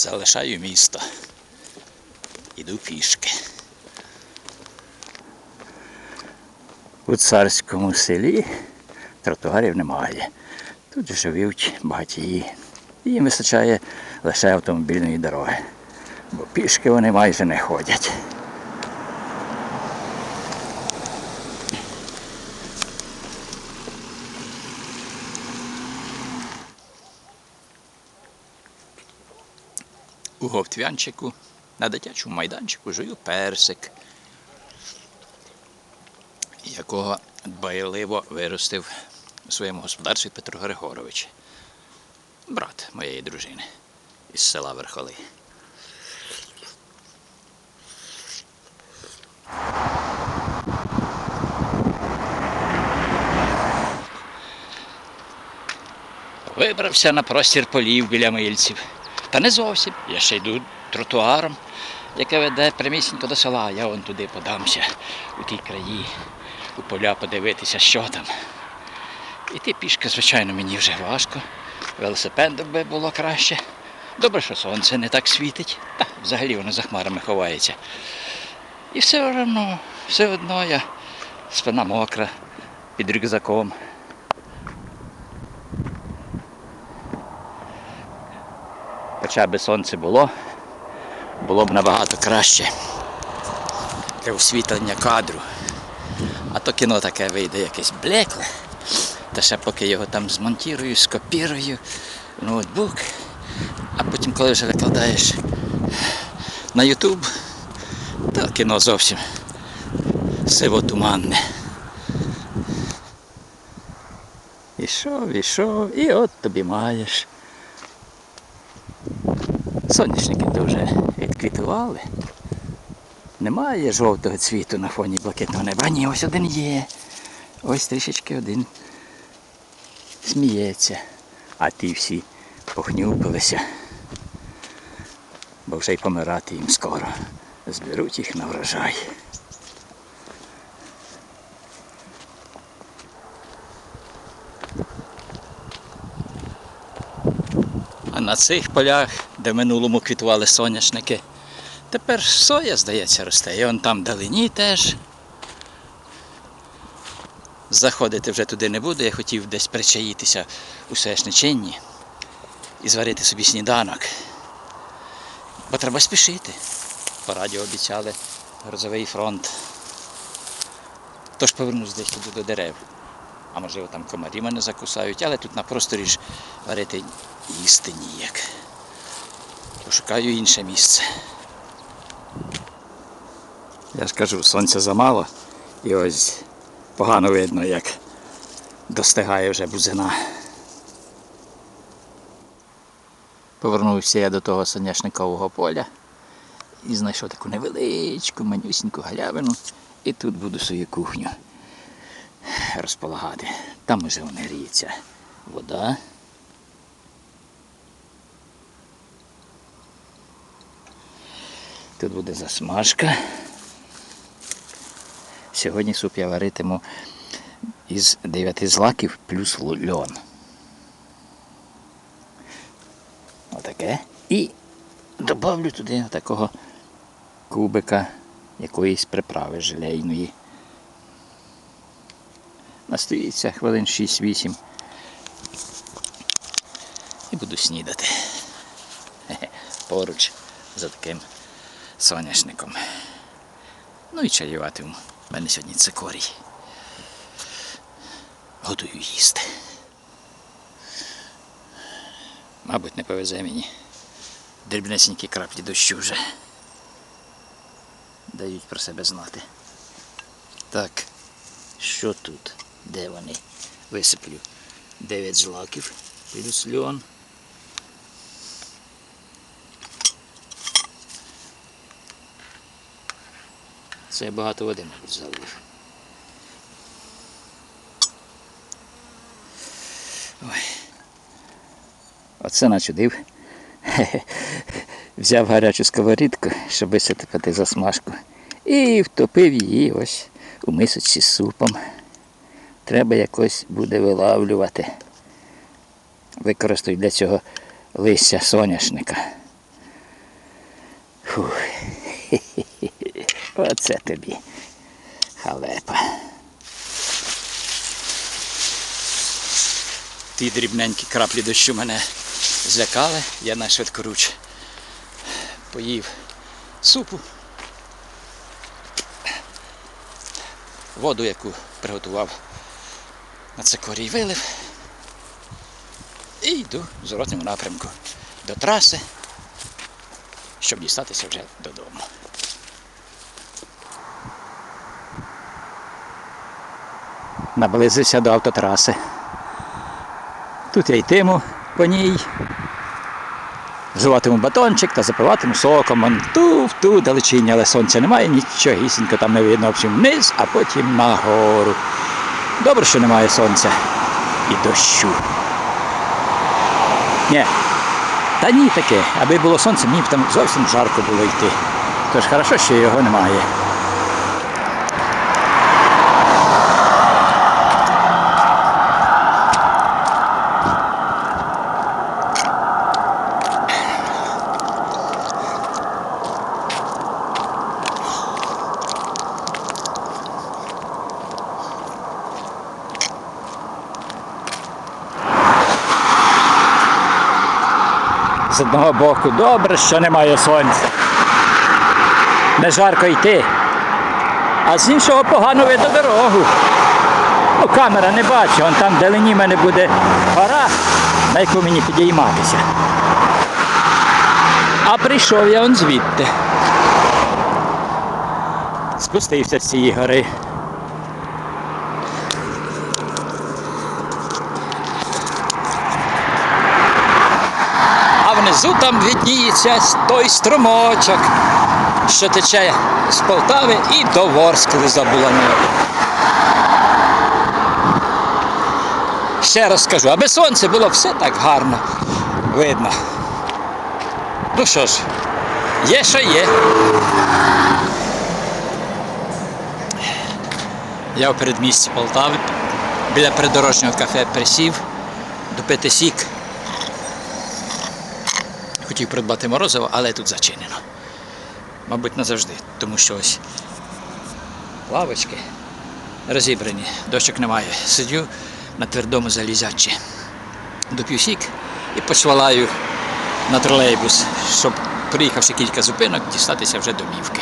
Залишаю місто. Іду пішки. У царському селі тротуарів немає. Тут живуть багатії. Їм вистачає лише автомобільної дороги. Бо пішки вони майже не ходять. Говтвянчику на дитячому майданчику жую персик, якого дбайливо виростив у своєму господарстві Петро Григорович, брат моєї дружини із села Верхоли. Вибрався на простір полів біля мильців. Та не зовсім. Я ще йду тротуаром, яке веде прямісінько до села. Я вон туди подамся, у тій краї, у поля подивитися, що там. Іти пішки, звичайно, мені вже важко. Велосипедом би було краще. Добре, що сонце не так світить, та взагалі воно за хмарами ховається. І все одно, все одно я спина мокра, під рюкзаком. Хоча би сонце було, було б набагато краще для освітлення кадру. А то кіно таке вийде якесь блекле. Та ще поки його там змонтірую, скопірую в ноутбук, а потім, коли вже викладаєш на Ютуб, то кіно зовсім сиво-туманне. Ішов, ішов, і от тобі маєш. Соняшники то вже відквітували. Немає жовтого цвіту на фоні блакитного неба. Ні, ось один є. Ось трішечки один сміється. А ті всі похнюпилися. Бо вже й помирати їм скоро. Зберуть їх на врожай. А на цих полях, де в минулому квітували соняшники, тепер соя, здається, росте. І он там далині теж. Заходити вже туди не буду, я хотів десь причаїтися у Сешничинні і зварити собі сніданок. Бо треба спішити. По радіо обіцяли грозовий фронт. Тож повернусь десь туди до дерев. А можливо там комарі мене закусають, але тут на просторі ж варити їсти ніяк. Пошукаю інше місце. Я ж кажу, сонця замало і ось погано видно, як достигає вже бузина. Повернувся я до того соняшникового поля і знайшов таку невеличку, манюсіньку галявину. І тут буду свою кухню розполагати. Там уже вона гріється вода. Тут буде засмажка. Сьогодні суп я варитиму із дев'яти злаків плюс льон. Отаке. І добавлю туди такого кубика якоїсь приправи желейної. Настоїться хвилин 6-8. І буду снідати. Поруч за таким соняшником. Ну і чаюватиму. У мене сьогодні цикорій. Готую їсти. Мабуть, не повезе мені. Дрібнесенькі краплі дощу вже дають про себе знати. Так, що тут? Де вони? Висиплю 9 злаків плюс льон. Це я багато води, мабуть, залив. Ой. Оце начудив. Взяв гарячу сковорідку, щоб висипати засмажку. І втопив її ось у мисочці з супом. Треба якось буде вилавлювати. Використаю для цього листя соняшника. Фух. Оце тобі. Халепа. Ті дрібненькі краплі дощу мене злякали, я на швидкоруч поїв супу. Воду, яку приготував на цикорій вилив. І йду в зворотньому напрямку до траси, щоб дістатися вже додому. Наблизився до автотраси. Тут я йтиму по ній, вживатиму батончик та запиватиму соком. Вон ту в ту далечині, але сонця немає, нічогісінько там не видно, общем, вниз, а потім нагору. Добре, що немає сонця і дощу. Ні. Та ні таке, аби було сонце, мені б там зовсім жарко було йти. Тож хорошо, що його немає. З одного боку добре, що немає сонця. Не жарко йти. А з іншого погано видно дорогу. Ну, камера не бачить, вон там вдалині в мене буде гора, на яку мені підійматися. А прийшов я он звідти. Спустився з цієї гори. Внизу там відніється той струмочок, що тече з Полтави і до Ворскли забуланою. Ще раз скажу, аби сонце було все так гарно видно. Ну що ж, є, що є. Я у передмісті Полтави біля придорожнього кафе присів допити сік. Хотів придбати морозиво, але тут зачинено. Мабуть, назавжди, тому що ось лавочки розібрані, дощок немає. Сидю на твердому залізячі. Доп'ю сік і посвалаю на тролейбус, щоб, приїхавши кілька зупинок, дістатися вже домівки.